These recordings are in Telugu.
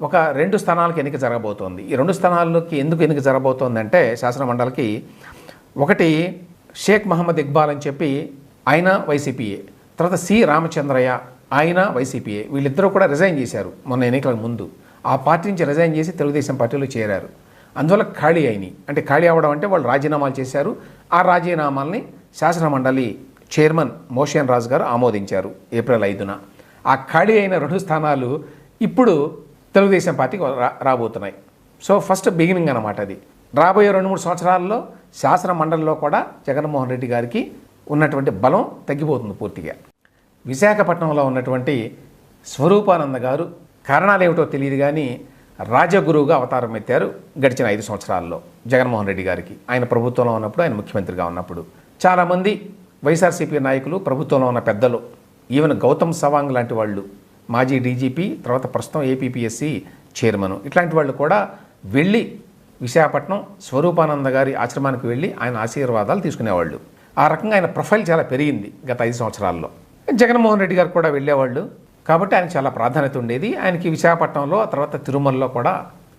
ఒక రెండు స్థానాలకు ఎన్నిక జరగబోతోంది. ఈ రెండు స్థానాల్లోకి ఎందుకు ఎన్నిక జరగబోతోందంటే శాసన మండలికి ఒకటి షేక్ మహమ్మద్ ఇక్బాల్ అని చెప్పి ఆయన వైసీపీఏ తర్వాత సి రామచంద్రయ్య ఆయన వైసీపీఏ వీళ్ళిద్దరూ కూడా రిజైన్ చేశారు మొన్న ఎన్నికల ముందు. ఆ పార్టీ నుంచి రిజైన్ చేసి తెలుగుదేశం పార్టీలో చేరారు. అందువల్ల ఖాళీ అయినాయి. అంటే ఖాళీ అవ్వడం అంటే వాళ్ళు రాజీనామాలు చేశారు. ఆ రాజీనామాల్ని శాసన మండలి చైర్మన్ మోషన్ రాజు గారు ఆమోదించారు ఏప్రిల్ ఐదున. ఆ ఖాళీ అయిన రెండు స్థానాలు ఇప్పుడు తెలుగుదేశం పార్టీకి రా రాబోతున్నాయి. సో ఫస్ట్ బిగినింగ్ అనమాట అది. రాబోయే రెండు మూడు సంవత్సరాల్లో శాసన మండలిలో కూడా జగన్మోహన్ రెడ్డి గారికి ఉన్నటువంటి బలం తగ్గిపోతుంది పూర్తిగా. విశాఖపట్నంలో ఉన్నటువంటి స్వరూపానంద గారు కారణాలు ఏమిటో తెలియదు కానీ రాజగురువుగా అవతారం ఎత్తారు గడిచిన ఐదు సంవత్సరాల్లో జగన్మోహన్ రెడ్డి గారికి. ఆయన ప్రభుత్వంలో ఉన్నప్పుడు ఆయన ముఖ్యమంత్రిగా ఉన్నప్పుడు. చాలామంది వైఎస్ఆర్సీపీ నాయకులు ప్రభుత్వంలో ఉన్న పెద్దలు ఈవెన్ గౌతమ్ సవాంగ్ లాంటి వాళ్ళు మాజీ డీజీపీ తర్వాత ప్రస్తుతం ఏపీపీఎస్సీ చైర్మన్. ఇట్లాంటి వాళ్ళు కూడా వెళ్ళి విశాఖపట్నం స్వరూపానంద గారి ఆశ్రమానికి వెళ్ళి ఆయన ఆశీర్వాదాలు తీసుకునేవాళ్ళు. ఆ రకంగా ఆయన ప్రొఫైల్ చాలా పెరిగింది గత ఐదు సంవత్సరాల్లో. జగన్మోహన్ రెడ్డి గారు కూడా వెళ్ళేవాళ్ళు. కాబట్టి ఆయన చాలా ప్రాధాన్యత ఉండేది. ఆయనకి విశాఖపట్నంలో ఆ తర్వాత తిరుమలలో కూడా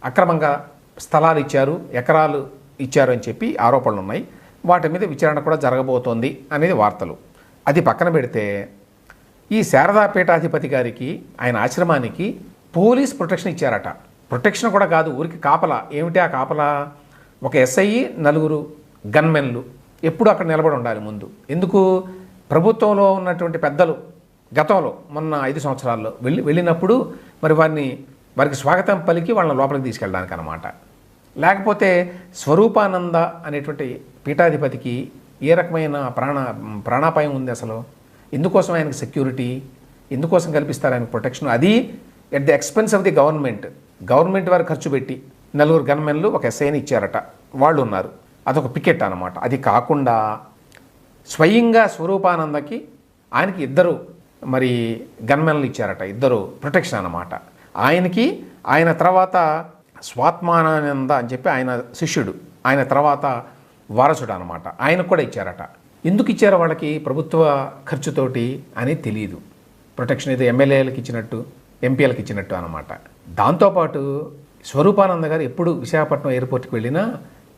అక్రమంగా స్థలాలు ఇచ్చారు ఎకరాలు ఇచ్చారు అని చెప్పి ఆరోపణలు ఉన్నాయి వాటి మీద విచారణ కూడా జరగబోతోంది అనేది వార్తలు. అది పక్కన పెడితే ఈ శారదాపీఠాధిపతి గారికి ఆయన ఆశ్రమానికి పోలీస్ ప్రొటెక్షన్ ఇచ్చారట. ప్రొటెక్షన్ కూడా కాదు ఊరికి కాపలా. ఏమిటి ఆ కాపలా? ఒక ఎస్ఐ నలుగురు గన్మెన్లు ఎప్పుడు అక్కడ నిలబడి ఉండాలి ముందు. ఎందుకు? ప్రభుత్వంలో ఉన్నటువంటి పెద్దలు గతంలో మొన్న ఐదు సంవత్సరాల్లో వెళ్ళి వెళ్ళినప్పుడు మరి వారిని వారికి స్వాగతం పలికి వాళ్ళని లోపలికి తీసుకెళ్ళడానికి అనమాట లేకపోతే స్వరూపానంద అనేటువంటి పీఠాధిపతికి ఏ రకమైన ప్రాణ ప్రాణాపాయం ఉంది అసలు? ఎందుకోసం ఆయనకు సెక్యూరిటీ ఎందుకోసం కల్పిస్తారు ఆయనకు ప్రొటెక్షన్ అది at the expense of the government government వారు ఖర్చు పెట్టి నలుగురు గన్మెన్లు ఒక ఎస్ఐని ఇచ్చారట. వాళ్ళు ఉన్నారు. అదొక పికెట్ అనమాట అది కాకుండా స్వయంగా స్వరూపానందకి ఆయనకి ఇద్దరు మరి గన్మెన్లు ఇచ్చారట. ఇద్దరు ప్రొటెక్షన్ అనమాట ఆయనకి ఆయన తర్వాత స్వాత్మానంద అని చెప్పి ఆయన శిష్యుడు. ఆయన తర్వాత వారసుడు అనమాట ఆయనకు కూడా ఇచ్చారట. ఎందుకు ఇచ్చారో వాళ్ళకి ప్రభుత్వ ఖర్చుతోటి అని తెలియదు ప్రొటెక్షన్ ఏదో ఎమ్మెల్యేలకు ఇచ్చినట్టు ఎంపీలకు ఇచ్చినట్టు అనమాట దాంతోపాటు స్వరూపానంద గారు ఎప్పుడు విశాఖపట్నం ఎయిర్పోర్ట్కి వెళ్ళినా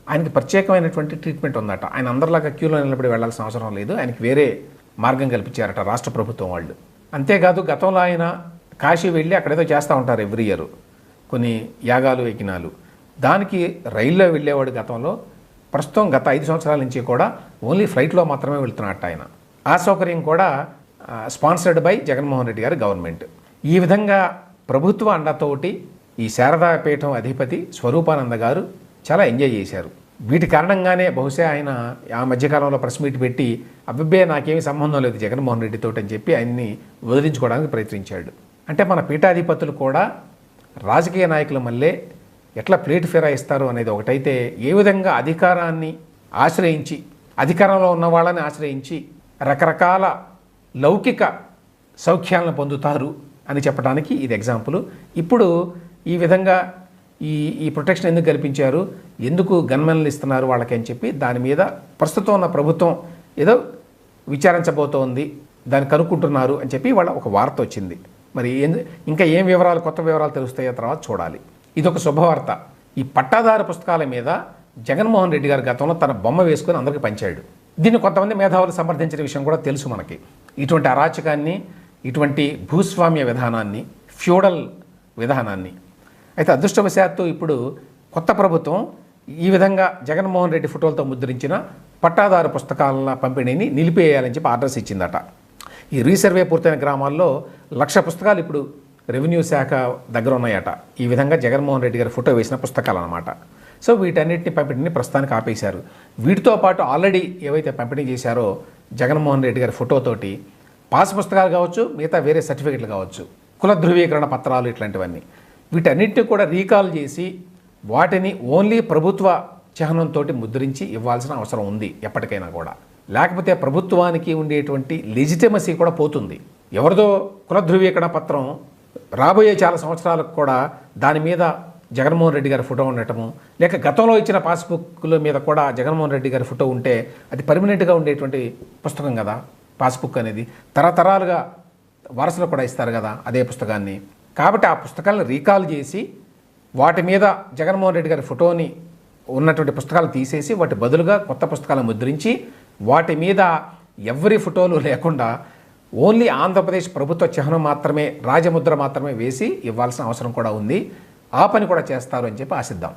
ఆయనకి ప్రత్యేకమైనటువంటి ట్రీట్మెంట్ ఉందట. ఆయన అందరిలాగా క్యూలో నిలబడి వెళ్ళాల్సిన అవసరం లేదు. ఆయనకి వేరే మార్గం కల్పించారట రాష్ట్ర ప్రభుత్వం వాళ్ళు. అంతేకాదు గతంలో ఆయన కాశీ వెళ్ళి అక్కడేదో చేస్తూ ఉంటారు ఎవ్రీ ఇయర్. కొన్ని యాగాలు యజ్ఞాలు. దానికి రైల్లో వెళ్ళేవాడు గతంలో ప్రస్తుతం గత ఐదు సంవత్సరాల నుంచి కూడా ఓన్లీ ఫ్లైట్లో మాత్రమే వెళ్తున్నట్టు ఆయన. ఆ సౌకర్యం కూడా స్పాన్సర్డ్ బై జగన్మోహన్ రెడ్డి గారి గవర్నమెంట్. ఈ విధంగా ప్రభుత్వ అండతోటి ఈ శారదాపీఠం అధిపతి స్వరూపానంద గారు చాలా ఎంజాయ్ చేశారు. వీటి కారణంగానే బహుశా ఆయన ఆ మధ్యకాలంలో ప్రెస్ మీట్ పెట్టి అబ్బబ్బే నాకేమీ సంబంధం లేదు జగన్మోహన్ రెడ్డితో అని చెప్పి ఆయన్ని వదిలించుకోవడానికి ప్రయత్నించాడు. అంటే మన పీఠాధిపతులు కూడా రాజకీయ నాయకుల మళ్ళీ ఎట్లా ప్లేట్ ఫిరాయిస్తారు అనేది ఒకటైతే ఏ విధంగా అధికారాన్ని ఆశ్రయించి అధికారంలో ఉన్న వాళ్ళని ఆశ్రయించి రకరకాల లౌకిక సౌఖ్యాలను పొందుతారు అని చెప్పడానికి ఇది ఎగ్జాంపుల్ ఇప్పుడు ఈ విధంగా ఈ ఈ ప్రొటెక్షన్ ఎందుకు కల్పించారు? ఎందుకు గన్మెన్లు ఇస్తున్నారు వాళ్ళకి అని చెప్పి దాని మీద ప్రస్తుతం ఉన్న ప్రభుత్వం ఏదో విచారించబోతోంది దాన్ని కనుక్కుంటున్నారు అని చెప్పి వాళ్ళ ఒక వార్త వచ్చింది. మరి ఇంకా ఏం వివరాలు కొత్త వివరాలు తెలుస్తాయో తర్వాత చూడాలి. ఇది ఒక శుభవార్త. ఈ పట్టాదారు పుస్తకాల మీద జగన్మోహన్ రెడ్డి గారు గతంలో తన బొమ్మ వేసుకొని అందరికీ పంచాడు. దీన్ని కొంతమంది మేధావులు సమర్థించిన విషయం కూడా తెలుసు మనకి. ఇటువంటి అరాచకాన్ని ఇటువంటి భూస్వామ్య విధానాన్ని ఫ్యూడల్ విధానాన్ని. అయితే అదృష్టవశాత్తు ఇప్పుడు కొత్త ప్రభుత్వం ఈ విధంగా జగన్మోహన్ రెడ్డి ఫోటోలతో ముద్రించిన పట్టాదారు పుస్తకాల పంపిణీని నిలిపేయాలని చెప్పి ఆర్డర్స్ ఇచ్చిందట. ఈ రీసర్వే పూర్తయిన గ్రామాల్లో లక్ష పుస్తకాలు ఇప్పుడు రెవెన్యూ శాఖ దగ్గర ఉన్నాయట ఈ విధంగా జగన్మోహన్ రెడ్డి గారి ఫోటో వేసిన పుస్తకాలు అనమాట సో వీటన్నిటిని పంపిణీని ప్రస్తుతానికి ఆపేశారు. వీటితో పాటు ఆల్రెడీ ఏవైతే పంపిణీ చేశారో జగన్మోహన్ రెడ్డి గారి ఫోటోతోటి పాస్ పుస్తకాలు కావచ్చు మిగతా వేరే సర్టిఫికెట్లు కావచ్చు కుల ధృవీకరణ పత్రాలు ఇట్లాంటివన్నీ. వీటన్నిటిని కూడా రీకాల్ చేసి వాటిని ఓన్లీ ప్రభుత్వ చిహ్నంతో ముద్రించి ఇవ్వాల్సిన అవసరం ఉంది ఎప్పటికైనా కూడా. లేకపోతే ప్రభుత్వానికి ఉండేటువంటి లెజిటమసీ కూడా పోతుంది. ఎవరిదో కుల ధృవీకరణ పత్రం రాబోయే చాలా సంవత్సరాలకు కూడా దాని మీద జగన్మోహన్ రెడ్డి గారి ఫోటో ఉండటము లేక గతంలో ఇచ్చిన పాస్బుక్ల మీద కూడా జగన్మోహన్ రెడ్డి గారి ఫోటో ఉంటే అది పర్మనెంట్గా ఉండేటువంటి పుస్తకం కదా పాస్బుక్ అనేది. తరతరాలుగా వారసులు కూడా ఇస్తారు కదా అదే పుస్తకాన్ని. కాబట్టి ఆ పుస్తకాలను రీకాల్ చేసి వాటి మీద జగన్మోహన్ రెడ్డి గారి ఫోటోని ఉన్నటువంటి పుస్తకాలు తీసేసి వాటి బదులుగా కొత్త పుస్తకాలను ముద్రించి వాటి మీద ఎవరి ఫోటోలు లేకుండా ఓన్లీ ఆంధ్రప్రదేశ్ ప్రభుత్వ చిహ్నం మాత్రమే రాజముద్ర మాత్రమే వేసి ఇవ్వాల్సిన అవసరం కూడా ఉంది. ఆ పని కూడా చేస్తారు అని చెప్పి ఆశిద్దాం.